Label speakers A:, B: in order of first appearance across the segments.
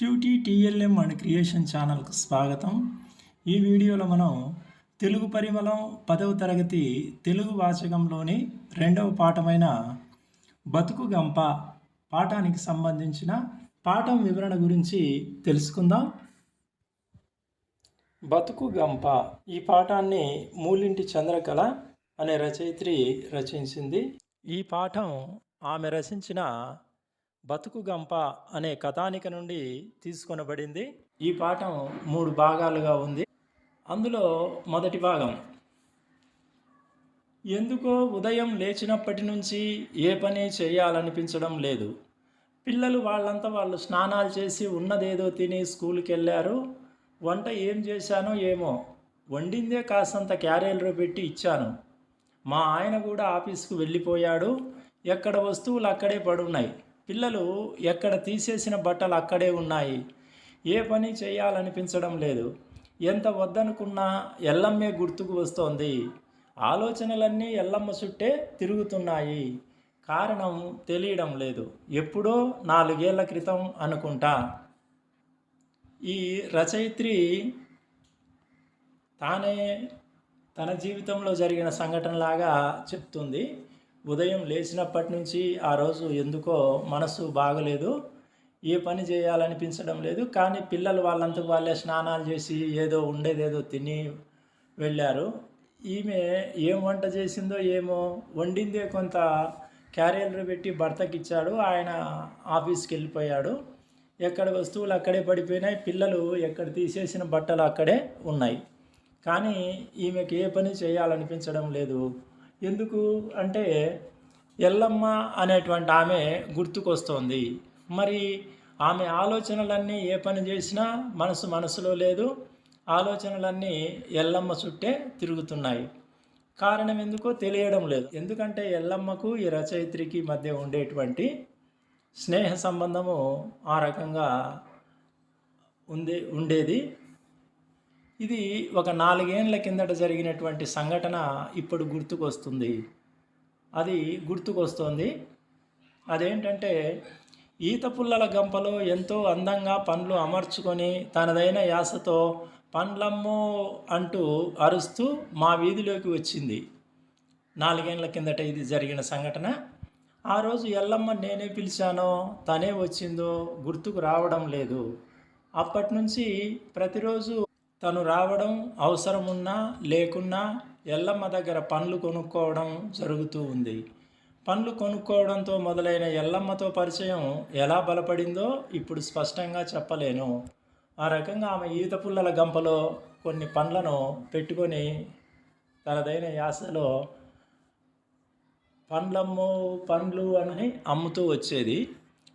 A: Cutie TLM and creation ఛానల్కు స్వాగతం. ఈ వీడియోలో మనం తెలుగు పరిమళం పదవ తరగతి తెలుగు వాచకంలోని రెండవ పాఠమైన బతుకు గంప పాఠానికి సంబంధించిన పాఠం వివరణ గురించి తెలుసుకుందాం. బతుకు గంప ఈ పాఠాన్ని మూలింటి చంద్రకళ అనే రచయిత్రి రచించింది. ఈ పాఠం ఆమె రచించిన బతుకు గంప అనే కథానిక నుండి తీసుకొనబడింది. ఈ పాఠం మూడు భాగాలుగా ఉంది. అందులో మొదటి భాగం ఎందుకో ఉదయం లేచినప్పటి నుంచి ఏ పని చేయాలనిపించడం లేదు. పిల్లలు వాళ్ళంతా వాళ్ళు స్నానాలు చేసి ఉన్నదేదో తిని స్కూల్కి వెళ్ళారు వంట ఏం చేశానో ఏమో. వండిందే కాసంత క్యారియర్లో పెట్టి ఇచ్చాను. మా ఆయన కూడా ఆఫీస్కు వెళ్ళిపోయాడు. ఎక్కడ వస్తువులు అక్కడే పడున్నాయి. పిల్లలు ఎక్కడ తీసేసిన బట్టలు అక్కడే ఉన్నాయి. ఏ పని చేయాలనిపించడం లేదు. ఎంత వద్దనుకున్నా ఎల్లమ్మే గుర్తుకు వస్తోంది. ఆలోచనలన్నీ ఎల్లమ్మ చుట్టే తిరుగుతున్నాయి. కారణం తెలియడం లేదు. ఎప్పుడో నాలుగేళ్ళ క్రితం అనుకుంటా. ఈ రచయిత్రి తానే తన జీవితంలో జరిగిన సంఘటనలాగా చెప్తుంది. ఉదయం లేచినప్పటి నుంచి ఆ రోజు ఎందుకో మనసు బాగలేదు. ఏ పని చేయాలనిపించడం లేదు. కానీ పిల్లలు వాళ్ళంతకు వాళ్ళే స్నానాలు చేసి ఏదో ఉండేదేదో తిని వెళ్ళారు. ఈమె ఏం వంట చేసిందో ఏమో వండిందే కొంత క్యారియర్లు పెట్టి భర్తకి ఇచ్చాడు. ఆయన ఆఫీస్కి వెళ్ళిపోయాడు. ఎక్కడ వస్తువులు అక్కడే పడిపోయినాయి. పిల్లలు ఎక్కడ తీసేసిన బట్టలు అక్కడే ఉన్నాయి. కానీ ఈమెకి ఏ పని చేయాలనిపించడం లేదు. ఎందుకు అంటే ఎల్లమ్మ అనేటువంటి ఆమె గుర్తుకొస్తోంది. మరి ఆమె ఆలోచనలన్నీ ఏ పని చేసినా మనసు మనసులో లేదు. ఆలోచనలన్నీ ఎల్లమ్మ చుట్టే తిరుగుతున్నాయి. కారణం ఎందుకో తెలియడం లేదు. ఎందుకంటే ఎల్లమ్మకు ఈ రచయిత్రికి మధ్య ఉండేటువంటి స్నేహ సంబంధము ఆ రకంగా ఉంది ఉండేది. ఇది ఒక నాలుగేండ్ల కిందట జరిగినటువంటి సంఘటన ఇప్పుడు గుర్తుకొస్తుంది. అది గుర్తుకొస్తోంది. అదేంటంటే ఈత పుల్లల గంపలో ఎంతో అందంగా పండ్లు అమర్చుకొని తనదైన యాసతో పండ్లమ్మో అంటూ అరుస్తూ మా వీధిలోకి వచ్చింది. నాలుగేండ్ల కిందట ఇది జరిగిన సంఘటన. ఆ రోజు ఎల్లమ్మ నేనే పిలిచానో తనే వచ్చిందో గుర్తుకు రావడం లేదు. అప్పటి నుంచి ప్రతిరోజు తను రావడం అవసరమున్నా లేకున్నా ఎల్లమ్మ దగ్గర పండ్లు కొనుక్కోవడం జరుగుతూ ఉంది. పండ్లు కొనుక్కోవడంతో మొదలైన ఎల్లమ్మతో పరిచయం ఎలా బలపడిందో ఇప్పుడు స్పష్టంగా చెప్పలేను. ఆ రకంగా ఆమె ఈత పుల్లల గంపలో కొన్ని పండ్లను పెట్టుకొని తనదైన యాసలో పండ్లమ్ము పండ్లు అని అమ్ముతూ వచ్చేది.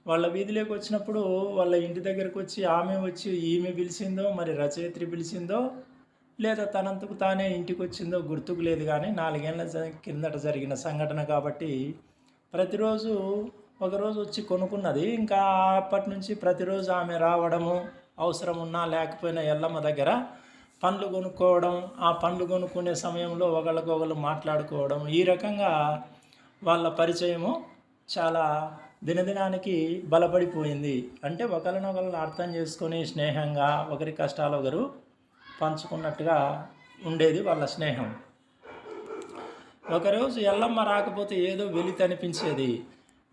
A: వాళ్ళ వీధిలోకి వచ్చినప్పుడు వాళ్ళ ఇంటి దగ్గరకు వచ్చి ఆమె వచ్చి ఈమె పిలిచిందో మరి రచయిత్రి పిలిచిందో లేదా తనంతకు తానే ఇంటికి వచ్చిందో గుర్తుకు లేదు కానీ నాలుగేళ్ళ కిందట జరిగిన సంఘటన కాబట్టి ప్రతిరోజు ఒకరోజు వచ్చి కొనుక్కున్నది. ఇంకా అప్పటి నుంచి ప్రతిరోజు ఆమె రావడము అవసరం ఉన్నా లేకపోయినా ఎల్లమ్మ దగ్గర పండ్లు కొనుక్కోవడం ఆ పండ్లు కొనుక్కునే సమయంలో ఒకళ్ళకొకళ్ళు మాట్లాడుకోవడం ఈ రకంగా వాళ్ళ పరిచయము చాలా దినదినానికి బలపడిపోయింది. అంటే ఒకరినొకరు అర్థం చేసుకొని స్నేహంగా ఒకరి కష్టాలు ఒకరు పంచుకున్నట్టుగా ఉండేది వాళ్ళ స్నేహం. ఒకరోజు ఎల్లమ్మ రాకపోతే ఏదో వెలితి అనిపించేది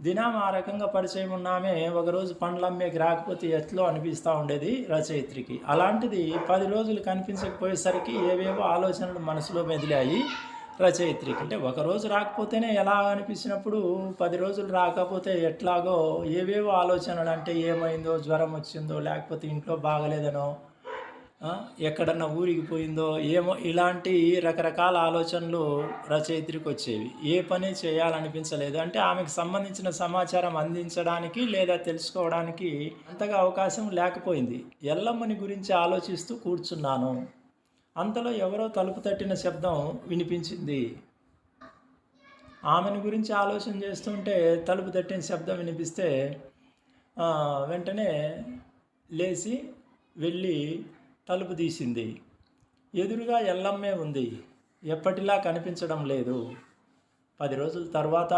A: దినం ఆ రకంగా పరిచయం ఉన్నామే ఒకరోజు పండ్లమ్మేకి రాకపోతే ఎట్లో అనిపిస్తూ ఉండేది రచయిత్రికి. అలాంటిది పది రోజులు కనిపించకపోయేసరికి ఏవేవో ఆలోచనలు మనసులో మెదిలాయి. రచయిత్రి. అంటే ఒకరోజు రాకపోతేనే ఎలా అనిపించినప్పుడు పది రోజులు రాకపోతే ఎట్లాగో ఏవేవో ఆలోచనలు అంటే ఏమైందో జ్వరం వచ్చిందో లేకపోతే ఇంట్లో బాగలేదనో ఎక్కడన్నా ఊరికి పోయిందో ఏమో ఇలాంటి రకరకాల ఆలోచనలు రచయిత్రికి వచ్చేవి. ఏ పని చేయాలనిపించలేదు. అంటే ఆమెకు సంబంధించిన సమాచారం అందించడానికి లేదా తెలుసుకోవడానికి అంతగా అవకాశం లేకపోయింది. ఎల్లమ్మని గురించి ఆలోచిస్తూ కూర్చున్నాను. అంతలో ఎవరో తలుపు తట్టిన శబ్దం వినిపించింది. ఆమెను గురించి ఆలోచన చేస్తుంటే తలుపు తట్టిన శబ్దం వినిపిస్తే వెంటనే లేచి వెళ్ళి తలుపు తీసింది. ఎదురుగా ఎల్లమ్మే ఉంది. ఎప్పటిలా కనిపించడం లేదు. పది రోజుల తర్వాత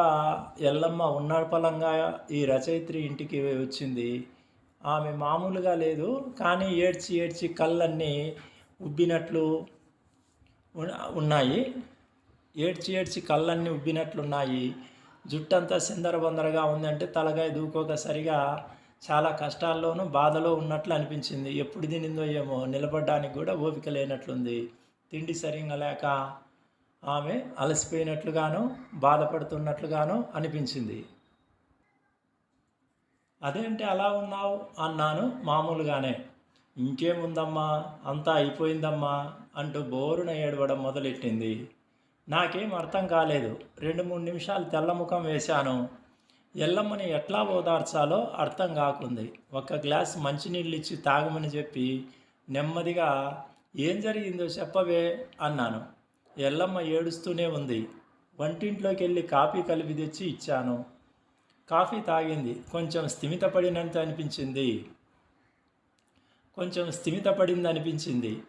A: ఎల్లమ్మ ఉన్నపలంగా ఈ రచయిత్రి ఇంటికి వచ్చింది. ఆమె మామూలుగా లేదు కానీ ఏడ్చి ఏడ్చి కళ్ళన్నీ ఉబ్బినట్లు ఉన్నాయి. ఏడ్చి ఏడ్చి కళ్ళన్నీ ఉబ్బినట్లున్నాయి. జుట్టంతా సిందరబందరగా ఉందంటే తలగాయ దూకోక సరిగా చాలా కష్టాల్లోనూ బాధలో ఉన్నట్లు అనిపించింది. ఎప్పుడు తినిందో ఏమో నిలబడడానికి కూడా ఓపిక లేనట్లుంది. తిండి సరిగా లేక ఆమె అలసిపోయినట్లుగాను బాధపడుతున్నట్లుగాను అనిపించింది. అదేంటి అలా ఉన్నావు? అన్నాను మామూలుగానే. ఇంకేముందమ్మా? అంతా అయిపోయిందమ్మా అంటూ బోరున ఏడవడం మొదలెట్టింది. నాకేం అర్థం కాలేదు. రెండు మూడు నిమిషాలు తెల్లముఖం వేశాను. ఎల్లమ్మని ఎట్లా ఓదార్చాలో అర్థం కాకుంది. ఒక గ్లాస్ మంచినీళ్ళు ఇచ్చి తాగమని చెప్పి నెమ్మదిగా ఏం జరిగిందో చెప్పవే అన్నాను. ఎల్లమ్మ ఏడుస్తూనే ఉంది. వంటింట్లోకి వెళ్ళి కాఫీ కలిపి తెచ్చి ఇచ్చాను. కాఫీ తాగింది. కొంచెం స్థిమితపడినంత అనిపించింది. కొంచెం స్థిమితపడింది అనిపించింది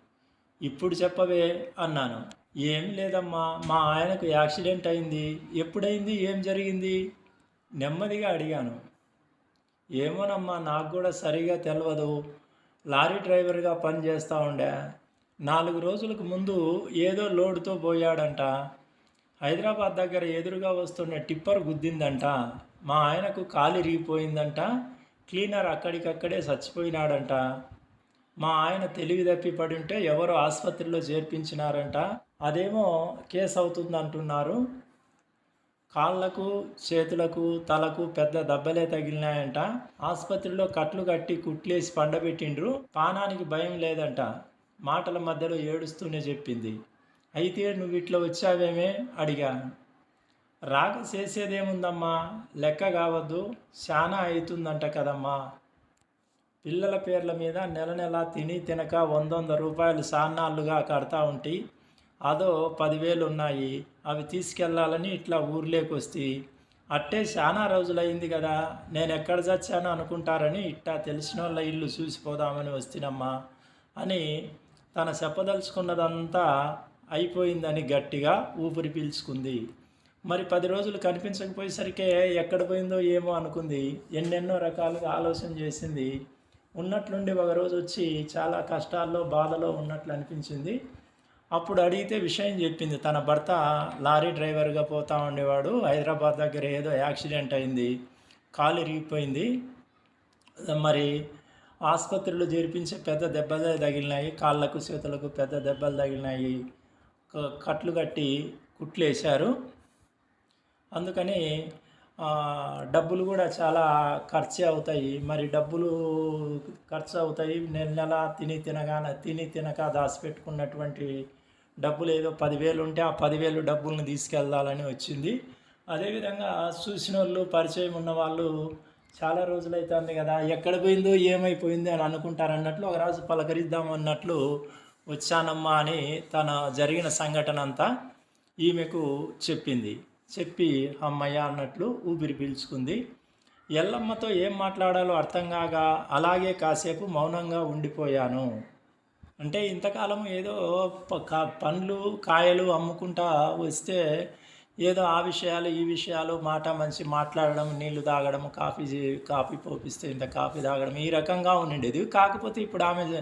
A: ఇప్పుడు చెప్పవే అన్నాను. ఏం లేదమ్మా మా ఆయనకు యాక్సిడెంట్ అయింది. ఎప్పుడైంది? ఏం జరిగింది? నెమ్మదిగా అడిగాను. ఏమోనమ్మా నాకు కూడా సరిగా తెలియదు లారీ డ్రైవర్గా పనిచేస్తూ ఉండే. నాలుగు రోజులకు ముందు ఏదో లోడుతో పోయాడంట. హైదరాబాద్ దగ్గర ఎదురుగా వస్తున్న టిప్పర్ గుద్దిందంట. మా ఆయనకు కాలు ఇరిగిపోయిందంట క్లీనర్ అక్కడికక్కడే చచ్చిపోయినాడంట. మా ఆయన తెలివి తప్పి పడి ఉంటే ఎవరో ఆసుపత్రిలో చేర్పించినారంట. అదేమో కేసు అవుతుంది అంటున్నారు కాళ్ళకు చేతులకు తలకు పెద్ద దెబ్బలే తగిలినాయంట. ఆసుపత్రిలో కట్లు కట్టి కుట్లేసి పండబెట్టిండ్రు. పానానికి భయం లేదంట. మాటల మధ్యలో ఏడుస్తూనే చెప్పింది. అయితే నువ్వు ఇట్లా వచ్చావేమే? అడిగాను రాక చేసేదేముందమ్మా? లెక్క కావద్దు. చాలా అవుతుందంట కదమ్మా. పిల్లల పేర్ల మీద నెల నెల తిని తినక వంద వంద రూపాయలు సాన్నాళ్ళుగా కడతా ఉంటే అదో పదివేలు ఉన్నాయి అవి తీసుకెళ్ళాలని ఇట్లా ఊర్లోకి వస్తే అట్టే చాలా రోజులైంది కదా నేను ఎక్కడ చచ్చాను అనుకుంటారని ఇట్టా తెలిసిన వాళ్ళ ఇల్లు చూసిపోదామని వస్తున్నమ్మా అని తన చెప్పదలుచుకున్నదంతా అయిపోయిందని గట్టిగా ఊపిరి పీల్చుకుంది. మరి పది రోజులు కనిపించకపోయేసరికే ఎక్కడ పోయిందో ఏమో అనుకుంది ఎన్నెన్నో రకాలుగా ఆలోచన చేసింది. ఉన్నట్లుండి ఒక రోజు వచ్చి చాలా కష్టాల్లో బాధలో ఉన్నట్లు అనిపించింది. అప్పుడు అడిగితే విషయం చెప్పింది. తన భర్త లారీ డ్రైవర్గా పోతా ఉండేవాడు. హైదరాబాద్ దగ్గర ఏదో యాక్సిడెంట్ అయింది. కాలు ఇరిగిపోయింది. మరి ఆసుపత్రిలో చేర్పించే పెద్ద దెబ్బలే తగిలినాయి. కాళ్ళకు చేతులకు పెద్ద దెబ్బలు తగిలినాయి. కట్లు కట్టి కుట్లు వేశారు అందుకని డబ్బులు కూడా చాలా ఖర్చు అవుతాయి. మరి డబ్బులు ఖర్చు అవుతాయి. నెల నెల తిని తినగానే తిని తినక దాచిపెట్టుకున్నటువంటి డబ్బులు ఏదో పదివేలు ఉంటే ఆ పదివేలు డబ్బులను తీసుకెళ్ళాలని వచ్చింది. అదేవిధంగా చూసిన వాళ్ళు పరిచయం ఉన్న వాళ్ళు చాలా రోజులైతుంది కదా ఎక్కడ పోయిందో ఏమైపోయింది అని అనుకుంటారు అన్నట్లు ఒక రోజు పలకరిద్దాం అన్నట్లు వచ్చానమ్మా అని తన జరిగిన సంఘటన అంతా ఈమెకు చెప్పింది. చెప్పి అమ్మయ్య అన్నట్లు ఊపిరి పీల్చుకుంది. ఎల్లమ్మతో ఏం మాట్లాడాలో అర్థం కాక అలాగే కాసేపు మౌనంగా ఉండిపోయాను. అంటే ఇంతకాలం ఏదో ప- కా- పండ్లు కాయలు అమ్ముకుంటా వస్తే ఏదో ఆ విషయాలు ఈ విషయాలు మాట మంచి మాట్లాడడం నీళ్ళు తాగడం కాఫీ కాఫీ పోపిస్తే ఇంత కాఫీ తాగడం ఈ రకంగా ఉండేది కాకపోతే ఇప్పుడు ఆమె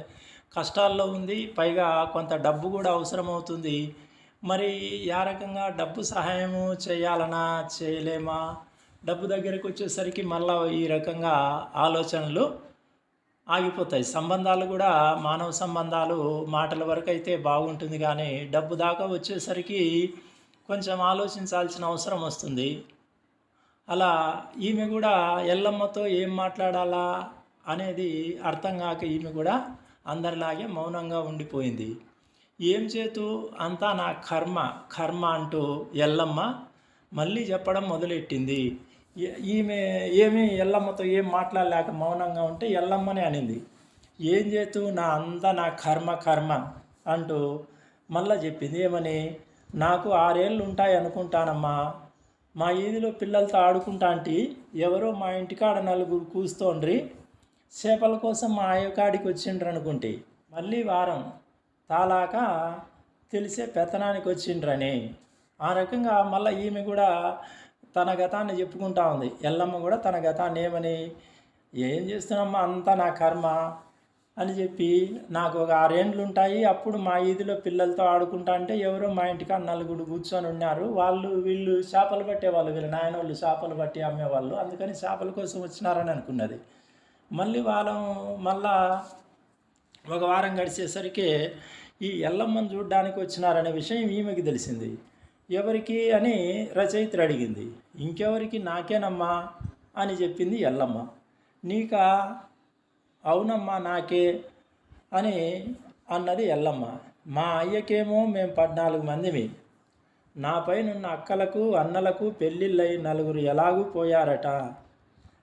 A: కష్టాల్లో ఉంది పైగా కొంత డబ్బు కూడా అవసరం అవుతుంది మరి ఆ రకంగా డబ్బు సహాయము చేయాలనా? చేయలేమా? డబ్బు దగ్గరకు వచ్చేసరికి మళ్ళా ఈ రకంగా ఆలోచనలు ఆగిపోతాయి. సంబంధాలు కూడా మానవ సంబంధాలు మాటల వరకు అయితే బాగుంటుంది కానీ డబ్బు దాకా వచ్చేసరికి కొంచెం ఆలోచించాల్సిన అవసరం వస్తుంది. అలా ఈమె కూడా ఎల్లమ్మతో ఏం మాట్లాడాలా అనేది అర్థం కాక ఈమె కూడా అందరిలాగే మౌనంగా ఉండిపోయింది. ఏం చేతు? అంతా నా కర్మ కర్మ అంటూ ఎల్లమ్మ మళ్ళీ చెప్పడం మొదలెట్టింది. ఈమె ఏమి ఎల్లమ్మతో ఏం మాట్లాడలేక మౌనంగా ఉంటే ఎల్లమ్మనే అనింది. ఏం చేతు? నా అంతా నా కర్మ కర్మ అంటూ మళ్ళా చెప్పింది. ఏమని? నాకు ఆరేళ్ళు ఉంటాయి అనుకుంటానమ్మా. మా ఈదిలో పిల్లలతో ఆడుకుంటా అంటే ఎవరో మా ఇంటికాడ నలుగురు కూస్తోండ్రి. చేపల కోసం మా ఆయకాడికి వచ్చిండ్రు అనుకుంటే మళ్ళీ వారం తాలాక తెలిసే పెత్తనానికి వచ్చిండ్రని. ఆ రకంగా మళ్ళీ ఈమె కూడా తన గతాన్ని చెప్పుకుంటా ఉంది. ఎల్లమ్మ కూడా తన గతాన్ని ఏమని ఏం చేస్తున్నామ్మా అంతా నా కర్మ అని చెప్పి నాకు ఒక ఆరేండ్లు ఉంటాయి అప్పుడు మా వీధిలో పిల్లలతో ఆడుకుంటా అంటే ఎవరో మా ఇంటికి నలుగురు కూర్చొని ఉన్నారు. వాళ్ళు వీళ్ళు చేపలు పట్టేవాళ్ళు. వీళ్ళ నాయన వాళ్ళు చేపలు పట్టి అమ్మేవాళ్ళు. అందుకని చేపల కోసం వచ్చినారని అనుకున్నది. మళ్ళీ వాళ్ళం మళ్ళా ఒక వారం గడిచేసరికి ఈ ఎల్లమ్మని చూడ్డానికి వచ్చినారనే విషయం ఈమెకి తెలిసింది. ఎవరికి అని రచయిత్రి అడిగింది. ఇంకెవరికి నాకేనమ్మా అని చెప్పింది ఎల్లమ్మ. నీకా? అవునమ్మా నాకే అని అన్నది ఎల్లమ్మ. మా అయ్యకేమో మేము పద్నాలుగు మందిమి. నా పైనున్న అక్కలకు అన్నలకు పెళ్ళిళ్ళై నలుగురు ఎలాగూ పోయారట.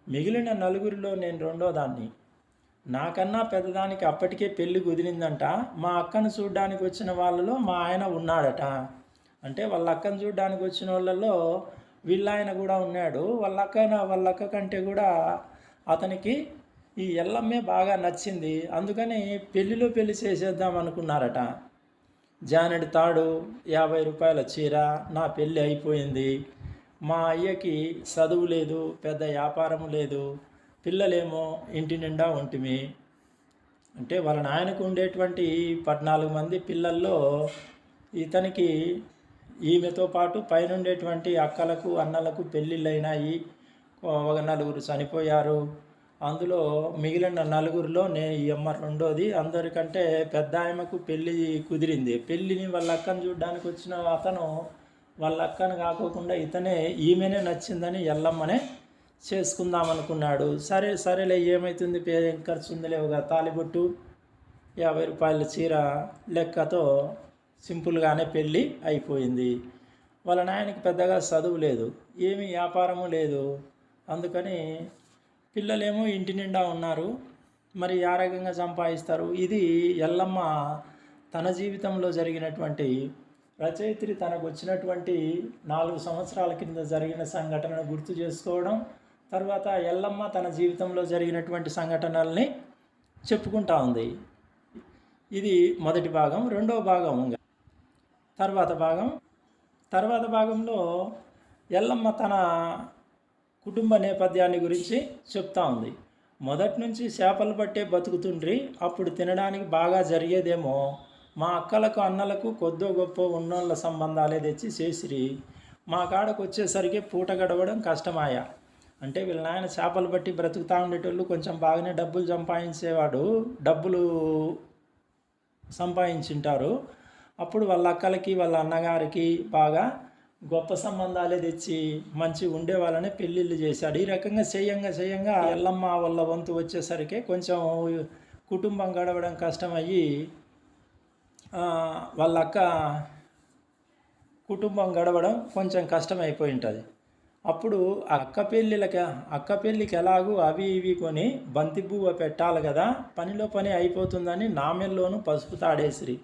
A: మిగిలిన నలుగురిలో నేను రెండో దాన్ని నాకన్నా పెద్దదానికి అప్పటికే పెళ్ళి కుదిరిందంట. మా అక్కను చూడ్డానికి వచ్చిన వాళ్ళలో మా ఆయన ఉన్నాడట. అంటే వాళ్ళ అక్కను చూడ్డానికి వచ్చిన వాళ్ళలో వీళ్ళాయన కూడా ఉన్నాడు. వాళ్ళ అక్కన వాళ్ళ అక్క కంటే కూడా అతనికి ఈ ఎల్లమ్మే బాగా నచ్చింది. అందుకని పెళ్ళిలో పెళ్ళి చేసేద్దాం అనుకున్నారట. జానెడ్ తాడు యాభై రూపాయల చీర నా పెళ్ళి అయిపోయింది. మా అయ్యకి చదువు లేదు పెద్ద వ్యాపారం లేదు. పిల్లలేమో ఇంటి నిండా ఉంటిమి. అంటే వాళ్ళ నాయనకు ఉండేటువంటి పద్నాలుగు మంది పిల్లల్లో ఇతనికి ఈమెతో పాటు పైన ఉండేటువంటి అక్కలకు అన్నలకు పెళ్ళిళ్ళైనాయి. ఒక నలుగురు చనిపోయారు. అందులో మిగిలిన నలుగురిలో నే ఈ అమ్మ రెండోది. అందరికంటే పెద్ద ఆయమకు పెళ్ళి కుదిరింది. పెళ్ళిని వాళ్ళ అక్కను చూడడానికి వచ్చిన అతను వాళ్ళ అక్కను కాకోకుండా ఇతనే ఈమెనే నచ్చిందని ఎల్లమ్మనే చేసుకుందాం అనుకున్నాడు. సరే సరేలే ఏమవుతుంది పే ఖర్చు ఉందిలే ఒక తాలిబొట్టు యాభై రూపాయల చీర లెక్కతో సింపుల్గానే పెళ్ళి అయిపోయింది. వాళ్ళ నాయనకి పెద్దగా చదువు లేదు ఏమీ వ్యాపారము లేదు. అందుకని పిల్లలేమో ఇంటి నిండా ఉన్నారు మరి ఆ రకంగా సంపాదిస్తారు? ఇది ఎల్లమ్మ తన జీవితంలో జరిగినటువంటి రచయిత్రి తనకు వచ్చినటువంటి నాలుగు సంవత్సరాల కింద జరిగిన సంఘటనను గుర్తు చేసుకోవడం తర్వాత ఎల్లమ్మ తన జీవితంలో జరిగినటువంటి సంఘటనల్ని చెప్పుకుంటా ఉంది. ఇది మొదటి భాగం. రెండవ భాగం తర్వాత భాగం. తర్వాత భాగంలో ఎల్లమ్మ తన కుటుంబ నేపథ్యాన్ని గురించి చెప్తా ఉంది. మొదటి నుంచి చేపలు పట్టే బతుకుతుండ్రి. అప్పుడు తినడానికి బాగా జరిగేదేమో. మా అక్కలకు అన్నలకు కొద్దో గొప్ప ఉన్నోళ్ళ సంబంధాలే తెచ్చి చేసిరి. మా కాడకు వచ్చేసరికి పూట గడవడం కష్టమాయా. అంటే వీళ్ళ నాయన చేపలు పట్టి బ్రతుకుతూ ఉండేటోళ్ళు కొంచెం బాగానే డబ్బులు సంపాదించేవాడు డబ్బులు సంపాదించింటారు. అప్పుడు వాళ్ళ అక్కలకి వాళ్ళ అన్నగారికి బాగా గొప్ప సంబంధాలే తెచ్చి మంచి ఉండే వాళ్ళని పెళ్ళిళ్ళు చేశాడు. ఈ రకంగా చేయంగా చేయంగా ఎల్లమ్మ వాళ్ళ వంతు వచ్చేసరికి కొంచెం కుటుంబం గడవడం కష్టమయ్యి వాళ్ళ అక్క కుటుంబం గడవడం కొంచెం కష్టమైపోయి ఉంటుంది అప్పుడు అక్క పెళ్ళిళ్ళకి అక్క పెళ్ళికి ఎలాగూ అవి ఇవి కొని బంతి పువ్వ పెట్టాలి కదా పనిలో పని అయిపోతుందని నామెల్లోనూ పసుపు తాడేసిరి.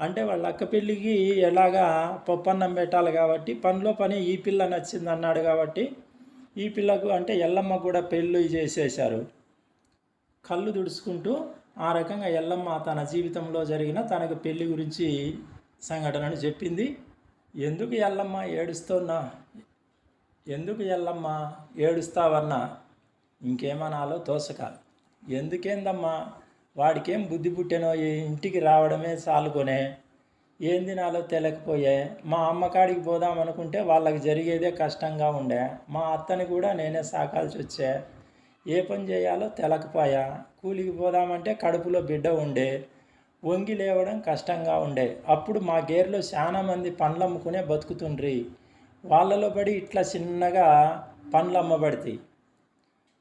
A: అంటే వాళ్ళ అక్క పెళ్ళికి ఎలాగా పప్పన్నం పెట్టాలి కాబట్టి పనిలో పని ఈ పిల్ల నచ్చింది అన్నాడు కాబట్టి ఈ పిల్లకు అంటే ఎల్లమ్మ కూడా పెళ్ళి చేసేశారు. కళ్ళు దుడుచుకుంటూ ఆ రకంగా ఎల్లమ్మ తన జీవితంలో జరిగిన తనకు పెళ్ళి గురించి సంఘటనను చెప్పింది. ఎందుకు ఎల్లమ్మ ఏడుస్తున్నా? ఎందుకు ఎల్లమ్మా ఏడుస్తావన్నా? ఇంకేమనాలో తోసక ఎందుకేందమ్మా? వాడికేం బుద్ధి పుట్టెనో ఇంటికి రావడమే చాలుకొనే. ఏం తినాలో తెలియకపోయే మా అమ్మకాడికి పోదాం అనుకుంటే వాళ్ళకి జరిగేదే కష్టంగా ఉండే. మా అత్తని కూడా నేనే సాకాల్సి వచ్చే. ఏ పని చేయాలో తెలకపోయా. కూలికి పోదామంటే కడుపులో బిడ్డ ఉండే. వంగి లేవడం కష్టంగా ఉండే. అప్పుడు మా గేర్లో చాలా మంది పండ్లు అమ్ముకునే బతుకుతుండ్రి. వాళ్ళలో పడి ఇట్లా చిన్నగా పండ్లు అమ్మబడతాయి.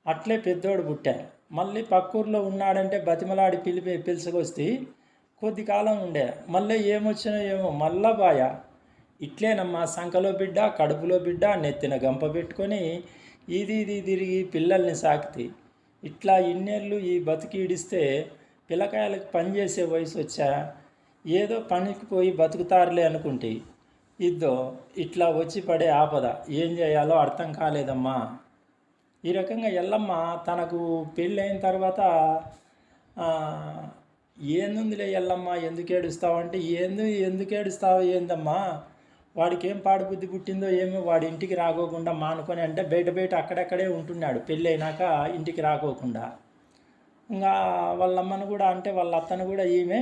A: అట్లే పెద్దోడు పుట్టా. మళ్ళీ పక్కూర్లో ఉన్నాడంటే బతిమలాడి పిలిపి పిలుచుకొస్తే కొద్ది కాలం ఉండే. మళ్ళీ ఏమొచ్చినా ఏమో మళ్ళా బాయ. ఇట్లేనమ్మా సంఖలో బిడ్డ కడుపులో బిడ్డ నెత్తిన గంప పెట్టుకొని ఇది ఇది తిరిగి పిల్లల్ని సాకితే. ఇట్లా ఇన్నేళ్ళు ఈ బతికి ఇడిస్తే పిల్లకాయలకు పనిచేసే వయసు వచ్చా? ఏదో పనికి పోయి బతుకుతారులే అనుకుంటే. ఇద్దో ఇట్లా వచ్చి పడే ఆపద. ఏం చేయాలో అర్థం కాలేదమ్మా. ఈ రకంగా ఎల్లమ్మ తనకు పెళ్ళైన తర్వాత ఏందుందిలే ఎల్లమ్మ ఎందుకు ఏడుస్తావు? అంటే ఏందు ఎందుకు ఏడుస్తావు? ఏందమ్మా? వాడికి ఏం పాడు బుద్ధి పుట్టిందో ఏమో వాడి ఇంటికి రాకోకుండా మానుకొని అంటే బయట బయట అక్కడక్కడే ఉంటున్నాడు. పెళ్ళైనాక ఇంటికి రాకోకుండా. ఇంకా వాళ్ళమ్మను కూడా అంటే వాళ్ళ అత్తను కూడా ఈమె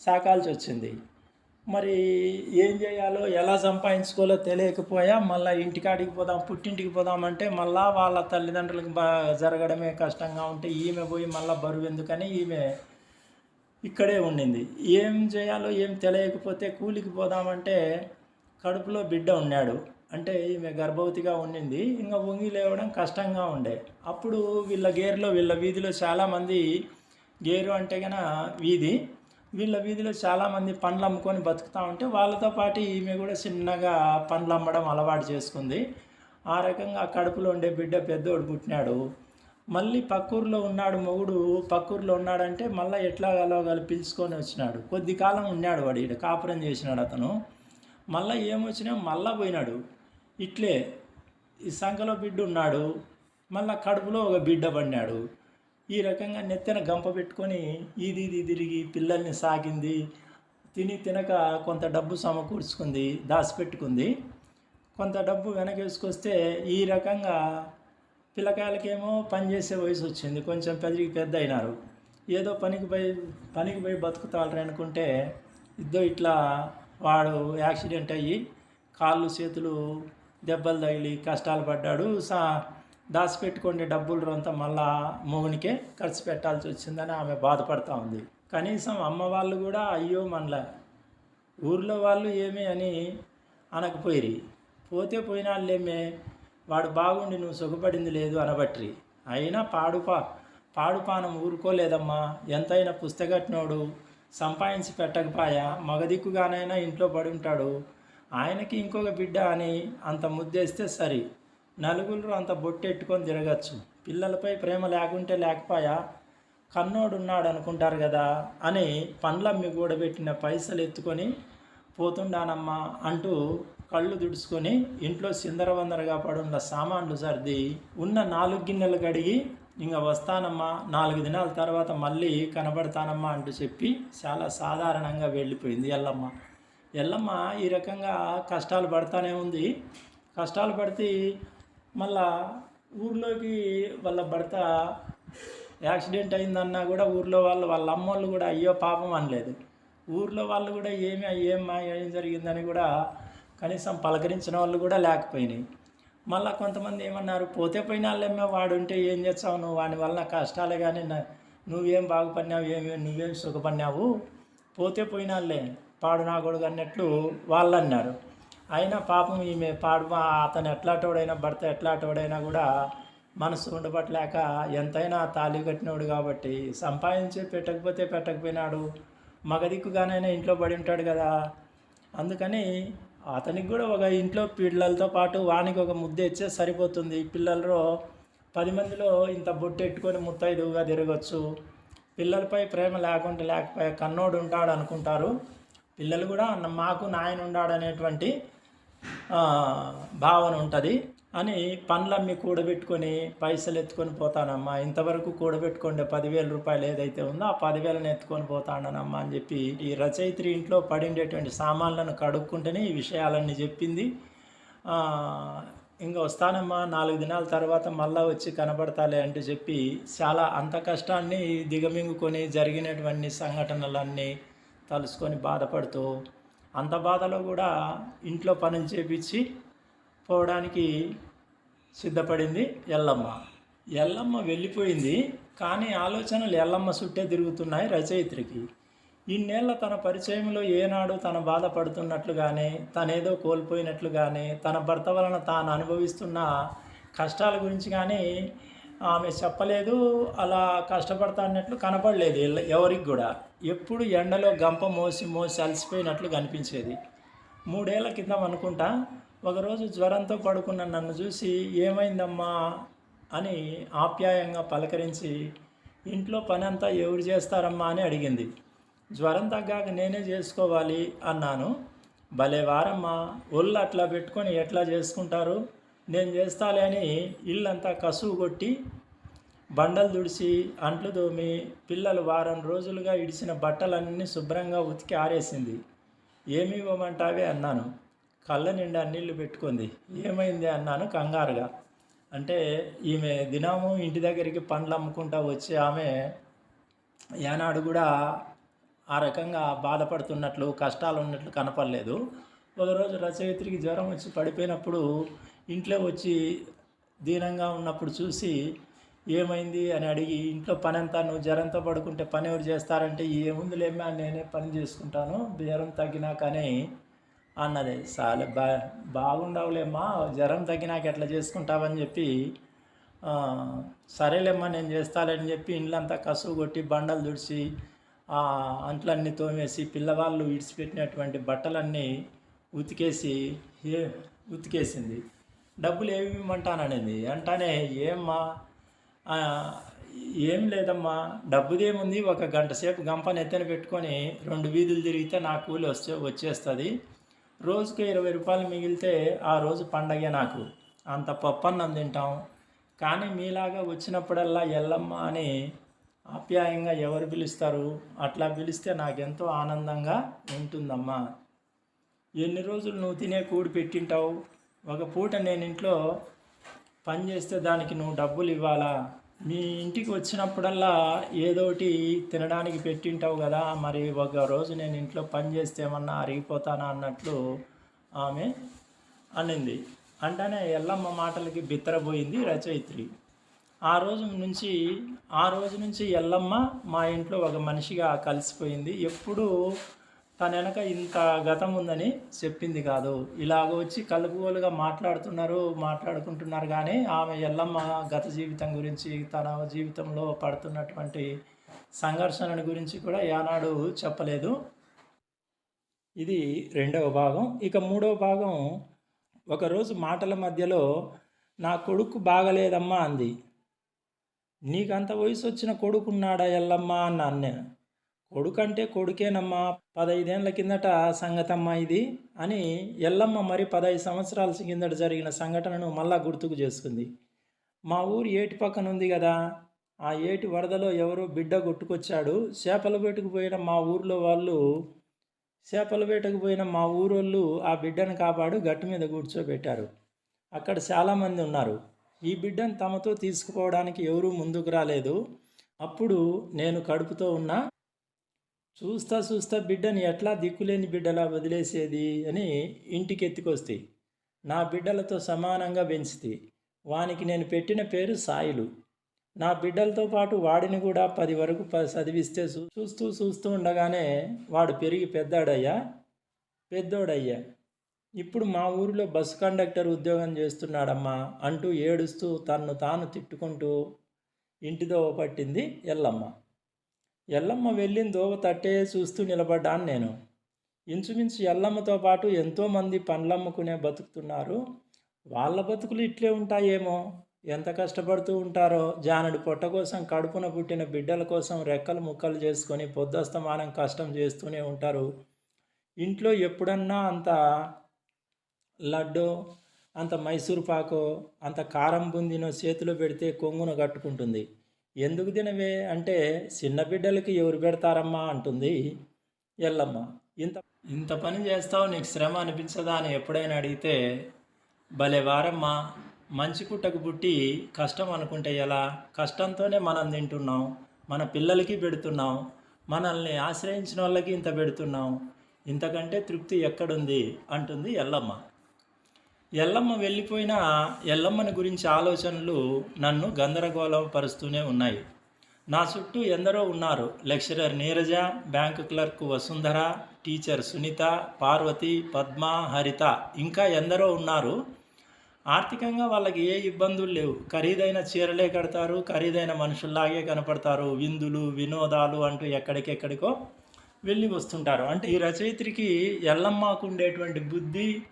A: సాకాల్సి వచ్చింది మరి ఏం చేయాలో ఎలా సంపాదించుకోవాలో తెలియకపోయా మళ్ళీ ఇంటికాడికి పోదాం పుట్టింటికి పోదామంటే మళ్ళా వాళ్ళ తల్లిదండ్రులకు బా జరగడమే కష్టంగా ఉంటే ఈమె పోయి మళ్ళీ బరువు ఎందుకని ఈమె ఇక్కడే ఉండింది. ఏం చేయాలో ఏం తెలియకపోతే కూలికి పోదామంటే కడుపులో బిడ్డ ఉన్నాడు. అంటే ఈమె గర్భవతిగా ఉండింది. ఇంకా వంగి లేవడం కష్టంగా ఉండే. అప్పుడు వీళ్ళ గేర్లో వీళ్ళ వీధిలో చాలామంది గేరు అంటే గన వీధి. వీళ్ళ వీధిలో చాలామంది పండ్లు అమ్ముకొని బతుకుతూ ఉంటే వాళ్ళతో పాటు ఈమె కూడా చిన్నగా పండ్లు అమ్మడం అలవాటు చేసుకుంది. ఆ రకంగా కడుపులో ఉండే బిడ్డ పెద్దోడు పుట్టినాడు. మళ్ళీ పక్కూరులో ఉన్నాడు మొగుడు పక్కూరులో ఉన్నాడంటే మళ్ళీ ఎట్లా కలవగాలి పిలుచుకొని వచ్చినాడు. కొద్ది కాలం ఉన్నాడు వాడు ఇక్కడ కాపురం చేసినాడు అతను. మళ్ళీ ఏమొచ్చినా మళ్ళా పోయినాడు. ఇట్లే ఈ సంఖలో బిడ్డ ఉన్నాడు. మళ్ళీ కడుపులో ఒక బిడ్డ పడినాడు. ఈ రకంగా నెత్తిన గంప పెట్టుకొని ఇది ఇది తిరిగి పిల్లల్ని సాగింది. తిని తినక కొంత డబ్బు సమకూర్చుకుంది దాచిపెట్టుకుంది. కొంత డబ్బు వెనకేసుకొస్తే ఈ రకంగా పిల్లకాయలకేమో పని చేసే వయసు వచ్చింది. కొంచెం పెద్దకి పెద్ద అయినారు. ఏదో పనికి పోయి పనికి పోయి బతుకుతారు అనుకుంటే ఇద్దో ఇట్లా వాడు యాక్సిడెంట్ అయ్యి కాళ్ళు చేతులు దెబ్బలు తగిలి కష్టాలు పడ్డాడు. సా దాచిపెట్టుకునే డబ్బులు అంతా మళ్ళా మొగునికే ఖర్చు పెట్టాల్సి వచ్చిందని ఆమె బాధపడతా ఉంది. కనీసం అమ్మ వాళ్ళు కూడా అయ్యో మనలా ఊర్లో వాళ్ళు ఏమి అని అనకపోయిరి. పోతే పోయినాళ్ళేమే వాడు బాగుండి నువ్వు సుఖపడింది లేదు అనబట్రి. అయినా పాడుపా పాడుపానం ఊరుకోలేదమ్మా. ఎంతైనా పుస్తకట్టినోడు సంపాదించి పెట్టకపోయా మగదిక్కుగానైనా ఇంట్లో పడి ఉంటాడు ఆయనకి ఇంకొక బిడ్డ అని అంత ముద్దేస్తే సరి. నలుగురు అంత బొట్టెట్టుకొని తిరగచ్చు. పిల్లలపై ప్రేమ లేకుంటే లేకపోయా? కన్నోడున్నాడు అనుకుంటారు కదా అని పండ్లమ్మి కూడబెట్టిన పైసలు ఎత్తుకొని పోతుండానమ్మా అంటూ కళ్ళు దుడుచుకొని ఇంట్లో సిందరవందరగా పడున్న సామాన్లు సర్ది ఉన్న నాలుగు గిన్నెలు కడిగి ఇంకా వస్తానమ్మా నాలుగు దినాల తర్వాత మళ్ళీ కనబడతానమ్మా అంటూ చెప్పి చాలా సాధారణంగా వెళ్ళిపోయింది ఎల్లమ్మ. ఎల్లమ్మ ఈ రకంగా కష్టాలు పడతానే ఉంది. కష్టాలు పడితే మళ్ళా ఊర్లోకి వాళ్ళ భర్త యాక్సిడెంట్ అయిందన్నా కూడా ఊర్లో వాళ్ళు వాళ్ళ అమ్మోళ్ళు కూడా అయ్యో పాపం అనలేదు. ఊర్లో వాళ్ళు కూడా ఏమి ఏమ్మా ఏం జరిగిందని కూడా కనీసం పలకరించిన వాళ్ళు కూడా లేకపోయినాయి. మళ్ళీ కొంతమంది ఏమన్నారు పోతే పోయిన వాళ్ళేమో వాడు ఉంటే ఏం చేస్తావు నువ్వు? వాని వల్ల కష్టాలే కానీ నువ్వేం బాగుపడినావు? ఏమి నువ్వేం సుఖపడినావు? పోతే పోయినాళ్ళే పాడు నా కొడుకు అన్నట్లు వాళ్ళు అన్నారు. అయినా పాపం ఈమె పాడు అతను ఎట్లాటోడైనా భర్త ఎట్లాటోడైనా కూడా మనసు ఉండబట్టలేక ఎంతైనా తాళి కట్టినోడు కాబట్టి సంపాదించి పెట్టకపోతే పెట్టకపోయినాడు. మగదిక్కుగానైనా ఇంట్లో పడి ఉంటాడు కదా. అందుకని అతనికి కూడా ఒక ఇంట్లో పిల్లలతో పాటు వానికి ఒక ముద్ద ఇచ్చే సరిపోతుంది. పిల్లలలో పది మందిలో ఇంత బొట్టెట్టుకొని ముత్తైదువుగా తిరగచ్చు. పిల్లలపై ప్రేమ లేకుంటే లేకపోయా కన్నోడు ఉంటాడు అనుకుంటారు పిల్లలు కూడా మాకు నాయన ఉన్నాడు అనేటువంటి భావన ఉంటుంది అని పండ్లమ్మి కూడబెట్టుకొని పైసలు ఎత్తుకొని పోతానమ్మా. ఇంతవరకు కూడబెట్టుకుంటే పదివేల రూపాయలు ఏదైతే ఉందో ఆ పదివేలను ఎత్తుకొని పోతానమ్మా అని చెప్పి ఈ రచయిత్రి ఇంట్లో పడిండేటువంటి సామాన్లను కడుక్కుంటేనే ఈ విషయాలన్నీ చెప్పింది. ఇంకా వస్తానమ్మా నాలుగు దినాల తర్వాత మళ్ళా వచ్చి కనబడతాలే అంటూ చెప్పి చాలా అంత కష్టాన్ని దిగమింగుకొని జరిగినటువంటి సంఘటనలన్నీ తలుసుకొని బాధపడుతూ అంత బాధలో కూడా ఇంట్లో పనులు చేపించి పోవడానికి సిద్ధపడింది ఎల్లమ్మ. ఎల్లమ్మ వెళ్ళిపోయింది కానీ ఆలోచనలు ఎల్లమ్మ చుట్టే తిరుగుతున్నాయి రచయిత్రికి. ఇన్నేళ్ళ తన పరిచయంలో ఏనాడు తన బాధపడుతున్నట్లుగానే తనేదో కోల్పోయినట్లుగానే తన భర్త వలన తాను అనుభవిస్తున్న కష్టాల గురించి కానీ ఆమె చెప్పలేదు అలా కష్టపడతా అన్నట్లు కనపడలేదు ఎవరికి కూడా. ఎప్పుడు ఎండలో గంప మోసి మోసి అలసిపోయినట్లు కనిపించేది. మూడేళ్ళ కింద అనుకుంటా ఒకరోజు జ్వరంతో పడుకున్న నన్ను చూసి ఏమైందమ్మా? అని ఆప్యాయంగా పలకరించి ఇంట్లో పని అంతా ఎవరు చేస్తారమ్మా? అని అడిగింది. జ్వరం తగ్గాక నేనే చేసుకోవాలి అన్నాను. భలే వారమ్మా ఒళ్ళు అట్లా పెట్టుకొని ఎట్లా చేసుకుంటారు? నేను చేస్తాలే అని ఇల్లంతా కసువు కొట్టి బండలు తుడిచి అంట్లు దోమి పిల్లలు వారం రోజులుగా ఇడిచిన బట్టలన్నీ శుభ్రంగా ఉతికి ఆరేసింది. ఏమి ఇవ్వమంటావే అన్నాను. కళ్ళ నిండా నీళ్ళు పెట్టుకుంది. ఏమైంది అన్నాను కంగారుగా. అంటే ఈమె దినము ఇంటి దగ్గరికి పండ్లు అమ్ముకుంటా వచ్చే ఆమె ఏనాడు కూడా ఆ రకంగా బాధపడుతున్నట్లు కష్టాలు ఉన్నట్లు కనపడలేదు ఒకరోజు రచయిత్రికి జ్వరం వచ్చి పడిపోయినప్పుడు ఇంట్లో వచ్చి దీనంగా ఉన్నప్పుడు చూసి ఏమైంది అని అడిగి ఇంట్లో పని అంతా నువ్వు జ్వరంతో పడుకుంటే పని ఎవరు చేస్తారంటే ఏముందిలేమ్మా నేనే పని చేసుకుంటాను జ్వరం తగ్గినాకనే అన్నది. సాలే బా బాగుండవులేమ్మా జ్వరం తగ్గినాక ఎట్లా చేసుకుంటావని చెప్పి సరేలేమ్మా నేను చేస్తానని చెప్పి ఇండ్లంతా కసువు కొట్టి బండలు తుడిచి ఆ అంట్లన్నీ తోమేసి పిల్లవాళ్ళు ఇడిచిపెట్టినటువంటి బట్టలన్నీ ఉతికేసి ఏ ఉతికేసింది. డబ్బులు ఏమి ఇవ్వమంటాననేది అంటానే ఏమ్మా ఏం లేదమ్మా డబ్బుదేముంది ఒక గంట సేపు గంప నెత్తన పెట్టుకొని రెండు వీధులు తిరిగితే నా కూలి వచ్చే వచ్చేస్తుంది. రోజుకి ఇరవై రూపాయలు మిగిలితే ఆ రోజు పండగే నాకు. అంత పప్పన్నం తింటాం. కానీ మీలాగా వచ్చినప్పుడల్లా ఎల్లమ్మ అని ఆప్యాయంగా ఎవరు పిలుస్తారు? అట్లా పిలిస్తే నాకెంతో ఆనందంగా ఉంటుందమ్మా. ఎన్ని రోజులు నువ్వు తినే కూడి పెట్టింటావు? ఒక పూట నేను ఇంట్లో పని చేస్తే దానికి నువ్వు డబ్బులు ఇవ్వాలా? మీ ఇంటికి వచ్చినప్పుడల్లా ఏదో ఒకటి తినడానికి పెట్టింటావు కదా మరి ఒక రోజు నేను ఇంట్లో పని చేస్తే ఏమన్నా అరిగిపోతానా అన్నట్లు ఆమె అనింది. అంటేనే ఎల్లమ్మ మాటలకి బిత్తరపోయింది రచయిత్రి. ఆ రోజు నుంచి ఆ రోజు నుంచి ఎల్లమ్మ మా ఇంట్లో ఒక మనిషిగా కలిసిపోయింది. ఎప్పుడూ తన వెనక ఇంత గతం ఉందని చెప్పింది కాదు. ఇలాగ వచ్చి కలుపుగోలుగా మాట్లాడుతున్నారు మాట్లాడుకుంటున్నారు కానీ ఆమె ఎల్లమ్మ గత జీవితం గురించి తన జీవితంలో పడుతున్నటువంటి సంఘర్షణ గురించి కూడా ఏనాడు చెప్పలేదు. ఇది రెండవ భాగం. ఇక మూడవ భాగం ఒకరోజు మాటల మధ్యలో నా కొడుకు బాగలేదమ్మా అంది. నీకంత వయసు వచ్చిన కొడుకున్నాడా ఎల్లమ్మ అన్న అన్న కొడుకంటే కొడుకేనమ్మా పదైదేళ్ళ కిందట సంగతమ్మా ఇది అని ఎల్లమ్మ మరి పదహైదు సంవత్సరాల కిందట జరిగిన సంఘటనను మళ్ళా గుర్తుకు చేసుకుంది. మా ఊరు ఏటి పక్కన ఉంది కదా ఆ ఏటి వరదలో ఎవరో బిడ్డ కొట్టుకొచ్చాడు. చేపల వేటకు పోయిన మా ఊర్లో వాళ్ళు చేపల వేటకు పోయిన మా ఊరోళ్ళు ఆ బిడ్డను కాపాడు గట్టు మీద కూర్చోబెట్టారు. అక్కడ చాలామంది ఉన్నారు. ఈ బిడ్డను తమతో తీసుకుపోవడానికి ఎవరూ ముందుకు రాలేదు. అప్పుడు నేను కడుపుతో ఉన్నా చూస్తా చూస్తా బిడ్డని ఎట్లా దిక్కులేని బిడ్డలా వదిలేసేది అని ఇంటికి ఎత్తుకొస్తాయి నా బిడ్డలతో సమానంగా పెంచుతాయి వానికి నేను పెట్టిన పేరు సాయిలు. నా బిడ్డలతో పాటు వాడిని కూడా పది వరకు ప చదివిస్తే చూ- చూస్తూ చూస్తూ ఉండగానే వాడు పెరిగి పెద్దాడయ్యా పెద్దోడయ్యా. ఇప్పుడు మా ఊరిలో బస్సు కండక్టర్ ఉద్యోగం చేస్తున్నాడమ్మా అంటూ ఏడుస్తూ తన్ను తాను తిట్టుకుంటూ ఇంటిదో పట్టింది ఎల్లమ్మ. ఎల్లమ్మ వెళ్ళిన దోవ తట్టే చూస్తూ నిలబడ్డాను నేను. ఇంచుమించు ఎల్లమ్మతో పాటు ఎంతోమంది పండ్లమ్ముకునే బతుకుతున్నారు. వాళ్ళ బతుకులు ఇట్లే ఉంటాయేమో. ఎంత కష్టపడుతూ ఉంటారో. జానడి పొట్ట కోసం కడుపున పుట్టిన బిడ్డల కోసం రెక్కలు ముక్కలు చేసుకొని పొద్దస్తమానం కష్టం చేస్తూనే ఉంటారు. ఇంట్లో ఎప్పుడన్నా అంత లడ్డు అంత మైసూర్ పాకో అంత కారం బుందినో చేతిలో పెడితే కొంగున కట్టుకుంటుంది. ఎందుకు తినవే? అంటే చిన్న బిడ్డలకి ఎవరు పెడతారమ్మా? అంటుంది ఎల్లమ్మ. ఇంత ఇంత పని చేస్తావు నీకు శ్రమ అనిపించదా అని ఎప్పుడైనా అడిగితే భలే వారమ్మా మంచి పుట్టకు పుట్టి కష్టం అనుకుంటే ఎలా? కష్టంతోనే మనం తింటున్నాం మన పిల్లలకి పెడుతున్నాం మనల్ని ఆశ్రయించిన వాళ్ళకి ఇంత పెడుతున్నాం ఇంతకంటే తృప్తి ఎక్కడుంది? అంటుంది ఎల్లమ్మ. ఎల్లమ్మ వెళ్ళిపోయినా ఎల్లమ్మని గురించి ఆలోచనలు నన్ను గందరగోళపరుస్తూనే ఉన్నాయి. నా చుట్టూ ఎందరో ఉన్నారు. Lecturer Neeraja bank clerk Vasundhara teacher Sunitha Parvathi Padma Haritha ఇంకా ఎందరో ఉన్నారు. ఆర్థికంగా వాళ్ళకి ఏ ఇబ్బందులు లేవు. ఖరీదైన చీరలే కడతారు ఖరీదైన మనుషుల్లాగే కనపడతారు. విందులు వినోదాలు అంటూ ఎక్కడికెక్కడికో వెళ్ళి వస్తుంటారు. అంటే ఈ రచయిత్రికి ఎల్లమ్మకు ఉండేటువంటి బుద్ధి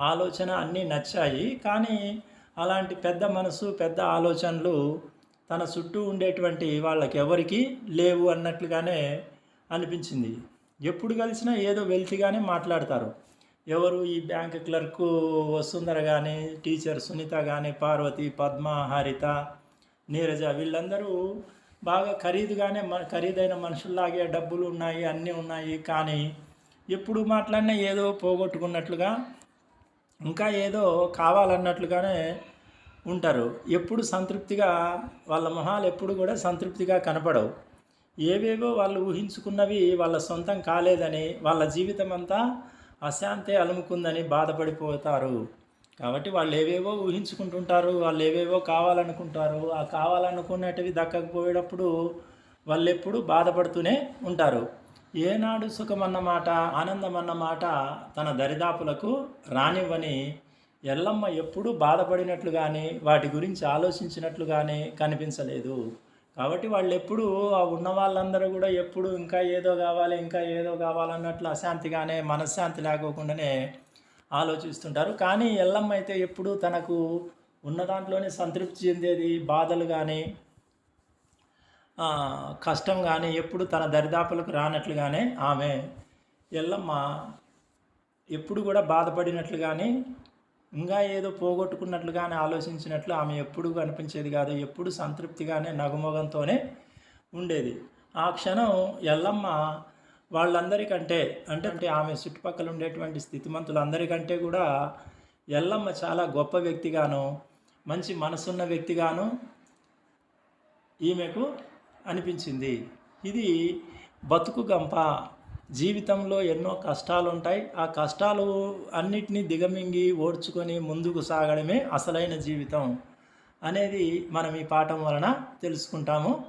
A: ఆలోచన అన్నీ నచ్చాయి. కానీ అలాంటి పెద్ద మనసు పెద్ద ఆలోచనలు తన చుట్టూ ఉండేటువంటి వాళ్ళకి ఎవరికి లేవు అన్నట్లుగానే అనిపించింది. ఎప్పుడు కలిసినా ఏదో వెల్తిగానే మాట్లాడతారు. ఎవరు ఈ బ్యాంక్ క్లర్క్ వసుంధర కానీ టీచర్ సునీత కానీ పార్వతి పద్మ హరిత నీరజ వీళ్ళందరూ బాగా ఖరీదుగానే మన ఖరీదైన మనుషుల్లాగే డబ్బులు ఉన్నాయి అన్నీ ఉన్నాయి. కానీ ఎప్పుడు మాట్లాడినా ఏదో పోగొట్టుకున్నట్లుగా ఇంకా ఏదో కావాలన్నట్లుగానే ఉంటారు. ఎప్పుడు సంతృప్తిగా వాళ్ళ మొహాలు ఎప్పుడు కూడా సంతృప్తిగా కనపడవు. ఏవేవో వాళ్ళు ఊహించుకున్నవి వాళ్ళ సొంతం కాలేదని వాళ్ళ జీవితం అంతా అశాంతి అలుముకుందని బాధపడిపోతారు. కాబట్టి వాళ్ళు ఏవేవో ఊహించుకుంటుంటారు వాళ్ళు ఏవేవో కావాలనుకుంటారు. ఆ కావాలనుకున్నటివి దక్కకపోయేటప్పుడు వాళ్ళు ఎప్పుడు బాధపడుతూనే ఉంటారు. ఏనాడు సుఖమన్నమాట మాట ఆనందం అన్న మాట తన దరిదాపులకు రానివ్వని ఎల్లమ్మ ఎప్పుడూ బాధపడినట్లు కానీ వాటి గురించి ఆలోచించినట్లు కానీ కనిపించలేదు. కాబట్టి వాళ్ళు ఎప్పుడూ ఆ ఉన్న వాళ్ళందరూ కూడా ఎప్పుడు ఇంకా ఏదో కావాలి ఇంకా ఏదో కావాలన్నట్లు అశాంతిగానే మనశ్శాంతి లేకోకుండానే ఆలోచిస్తుంటారు. కానీ ఎల్లమ్మ అయితే ఎప్పుడూ తనకు ఉన్న దాంట్లోనే సంతృప్తి చెందేది బాధలు కానీ కష్టం కానీ ఎప్పుడు తన దరిదాపులకు రానట్లుగానే ఆమె ఎల్లమ్మ ఎప్పుడు కూడా బాధపడినట్లు కానీ ఇంకా ఏదో పోగొట్టుకున్నట్లుగానే ఆలోచించినట్లు ఆమె ఎప్పుడు కనిపించేది కాదు ఎప్పుడు సంతృప్తిగానే నగుమొగంతోనే ఉండేది. ఆ క్షణం ఎల్లమ్మ వాళ్ళందరికంటే అంటే అంటే ఆమె చుట్టుపక్కల ఉండేటువంటి స్థితిమంతులందరికంటే కూడా ఎల్లమ్మ చాలా గొప్ప వ్యక్తిగాను మంచి మనసున్న వ్యక్తిగాను ఈమెకు అనిపించింది. ఇది బతుకు గంప. జీవితంలో ఎన్నో కష్టాలు ఉంటాయి ఆ కష్టాలు అన్నిటినీ దిగమింగి ఓడ్చుకొని ముందుకు సాగడమే అసలైన జీవితం అనేది మనం ఈ పాఠం వలన తెలుసుకుంటాము.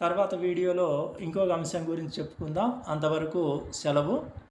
A: తర్వాత వీడియోలో ఇంకొక అంశం గురించి చెప్పుకుందాం. అంతవరకు సెలవు.